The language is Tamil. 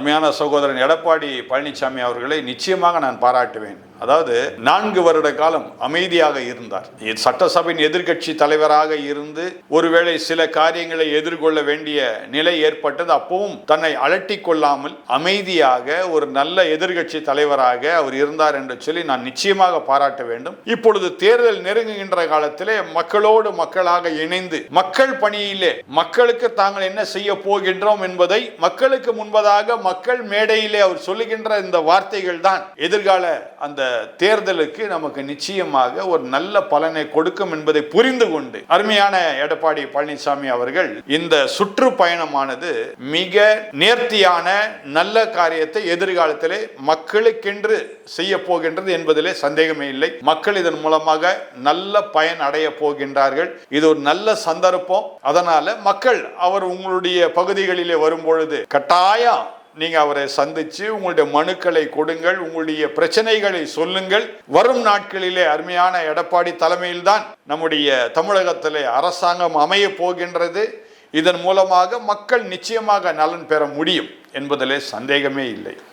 அருமையான சகோதரன் எடப்பாடி பழனிசாமி அவர்களை நிச்சயமாக நான் பாராட்டுவேன். அதாவது நான்கு வருட காலம் அமைதியாக இருந்தார். சட்டசபையின் எதிர்கட்சி தலைவராக இருந்து ஒருவேளை சில காரியங்களை எதிர்கொள்ள வேண்டிய நிலை ஏற்பட்டது. அப்பவும் தன்னை அலட்டி கொள்ளாமல் அமைதியாக ஒரு நல்ல எதிர்க்கட்சி தலைவராக அவர் இருந்தார் என்று சொல்லி நான் நிச்சயமாக பாராட்ட வேண்டும். இப்பொழுது தேர்தல் நெருங்குகின்ற காலத்திலே மக்களோடு மக்களாக இணைந்து மக்கள் பணியிலே மக்களுக்கு தாங்கள் என்ன செய்ய போகின்றோம் என்பதை மக்களுக்கு முன்பதாக மக்கள் மேடையிலே அவர் சொல்லுகின்ற இந்த வார்த்தைகள் தான் எதிர்கால அந்த தேர்தலுக்கு நமக்கு நிச்சயமாக ஒரு நல்ல பலனை கொடுக்கும் என்பதை புரிந்து கொண்டு அருமையான எடப்பாடி பழனிசாமி அவர்கள் இந்த சுற்றுப்பயணமானது மிக நேர்த்தியான நல்ல காரியத்தை எதிர்காலத்திலே மக்களுக்கென்று செய்ய போகின்றது என்பதிலே சந்தேகமே இல்லை. மக்கள் இதன் மூலமாக நல்ல பயன் அடைய போகின்றார்கள். இது ஒரு நல்ல சந்தர்ப்பம். அதனால மக்கள் அவர் உங்களுடைய பகுதிகளிலே வரும்பொழுது கட்டாயம் நீங்கள் அவரை சந்தித்து உங்களுடைய மனுக்களை கொடுங்கள் உங்களுடைய பிரச்சனைகளை சொல்லுங்கள். வரும் நாட்களிலே அருமையான எடப்பாடி தலைமையில்தான் நம்முடைய தமிழகத்திலே அரசாங்கம் அமைய போகின்றது. இதன் மூலமாக மக்கள் நிச்சயமாக நலன் பெற முடியும் என்பதிலே சந்தேகமே இல்லை.